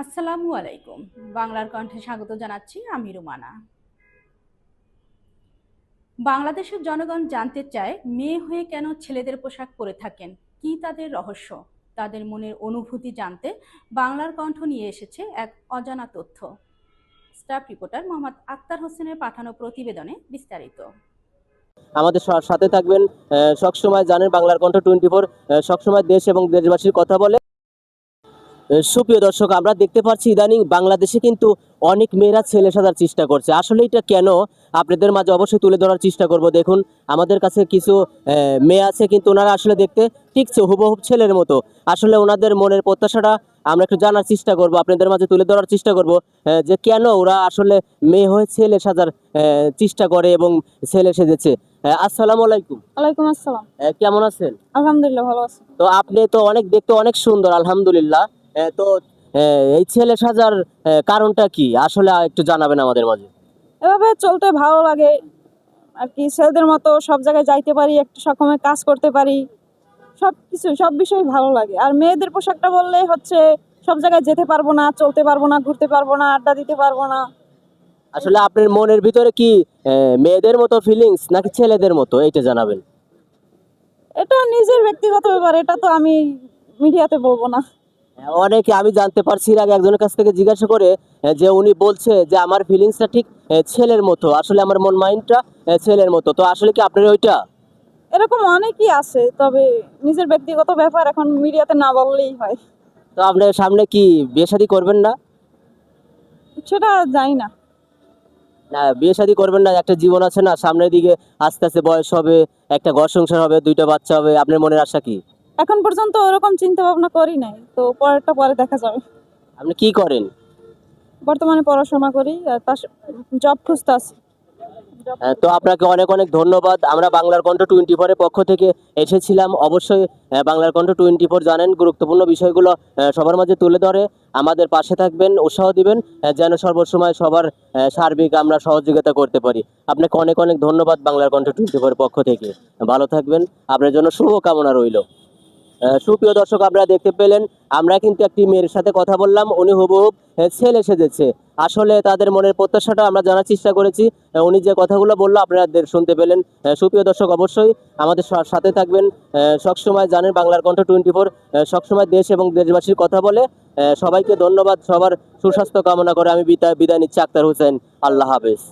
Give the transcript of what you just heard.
আসসালামু আলাইকুম। বাংলার কণ্ঠে স্বাগত জানাচ্ছি আমি রুমানা। বাংলাদেশের জনগণ জানতে চায়, মেয়ে হয়ে কেন ছেলেদের পোশাক পরে থাকেন? কি তাদের রহস্য? তাদের মনের অনুভূতি জানতে বাংলার কণ্ঠ নিয়ে এসেছে এক অজানা তথ্য। স্টাফ রিপোর্টার মোহাম্মদ আক্তার হোসেনের পাঠানো প্রতিবেদনে বিস্তারিত। আমাদের সাথে থাকবেন সবসময় জানেন বাংলার কণ্ঠ টোয়েন্টি ফোর সবসময় দেশ এবং দেশবাসীর কথা বলে। সুপ্রিয় দর্শক আমরা দেখতে পাচ্ছি ইদানিং বাংলাদেশে কিন্তু অনেক মেয়েরা ছেলে সাজার চেষ্টা করছে। আসলে এটা কেন? আপনাদের মাঝে অবশ্যই তুলে ধরার চেষ্টা করব। দেখুন আমাদের কাছে কিছু মেয়ে আছে কিন্তু ওনারা আসলে দেখতে ঠিকছে হুবহুব ছেলের মতো। আসলে ওনাদের মনের প্রত্যাশাটা আমরা একটু জানার চেষ্টা করব আপনাদের মাঝে তুলে ধরার চেষ্টা করব যে কেন ওরা আসলে মেয়ে হয়ে ছেলে সাজার চেষ্টা করে এবং ছেলে সেজেছে। আসসালামু আলাইকুম। ওয়ালাইকুম আসসালাম। কেমন আছেন? আলহামদুলিল্লাহ ভালো আছি। তো আপনি তো অনেক দেখতে অনেক সুন্দর আলহামদুলিল্লাহ। তো এই ছেলে সাজার কারণটা কি? আসলে একটু জানাবেন আমাদের মাঝে। এভাবে চলতে ভালো লাগে। আর কি ছেলেদের মতো সব জায়গায় যাইতে পারি একটু সক্ষমে কাজ করতে পারি। সব কিছু সব বিষয় ভালো লাগে। আর মেয়েদের পোশাকটা বললে হচ্ছে সব জায়গায় যেতে পারব না চলতে পারব না ঘুরতে পারব না আড্ডা দিতে পারব না। আসলে আপনার মনের ভিতরে কি মেয়েদের মতো ফিলিংস নাকি ছেলেদের মতো? এটা জানাবেন। এটা নিজের ব্যক্তিগত ব্যাপার এটা তো আমি মিডিয়াতে বলব না। অনেকে আমি জানতে পারছি এর আগে একজনের কাছ থেকে জিজ্ঞাসা করে যে উনি বলছে যে আমার ফিলিংসটা ঠিক ছেলের মতো। আসলে আমার মন মাইন্ডটা ছেলের মতো। তো আসলে কি আপনার ওইটা? এরকম অনেকই আছে তবে নিজের ব্যক্তিগত ব্যাপার এখন মিডিয়াতে না বললেই হয়। তো আপনি সামনে কি বিয়ে শাদী করবেন না? সেটা জানি না। না বিয়ে শাদী করবেন না একটা জীবন আছে না সামনের দিকে আস্তে আস্তে বয়স হবে একটা ঘর সংসার হবে দুইটা বাচ্চা হবে আপনার মনের আশা কি? এখন পর্যন্ত ওরকম চিন্তা ভাবনা করি নাই তো পরেরটা পরে দেখা যাবে। আপনি কি করেন? বর্তমানে পড়াশোনা করি আর তার জব খুঁজতে আছি তো আপনাকে অনেক অনেক ধন্যবাদ। আমরা বাংলার কণ্ঠ টোয়েন্টি ফোরের পক্ষ থেকে এসেছিলাম। অবশ্যই আহ, বাংলার কণ্ঠ টোয়েন্টি ফোর জানেন গুরুত্বপূর্ণ বিষয়গুলো আহ, সবার মাঝে তুলে ধরে। আমাদের পাশে থাকবেন উৎসাহ দিবেন আহ, যেন সর্বসময় সবার আহ, সার্বিক আমরা সহযোগিতা করতে পারি। আপনাকে অনেক অনেক ধন্যবাদ বাংলার কণ্ঠ টোয়েন্টি ফোরের পক্ষ থেকে। ভালো থাকবেন। আপনার জন্য শুভকামনা রইল। আহ, সুপ্রিয় দর্শক, আপনারা দেখতে পেলেন, আমরা কিন্তু একটি মেয়ের সাথে কথা বললাম। উনি হুবহুব ছেলে সেজেছে। আসলে তাদের মনের প্রত্যাশাটা আমরা জানার চেষ্টা করেছি। উনি যে কথাগুলো বলল, আপনারা শুনতে পেলেন। সুপ্রিয় দর্শক, অবশ্যই আমাদের সাথে থাকবেন। সবসময় জানেন বাংলার কণ্ঠ টোয়েন্টি ফোর সবসময় দেশ এবং দেশবাসীর কথা বলে সবাইকে ধন্যবাদ। সবার সুস্বাস্থ্য কামনা করে আমি বিদায় বিদায় নিচ্ছি। আক্তার হোসেন, আল্লাহ হাফেজ।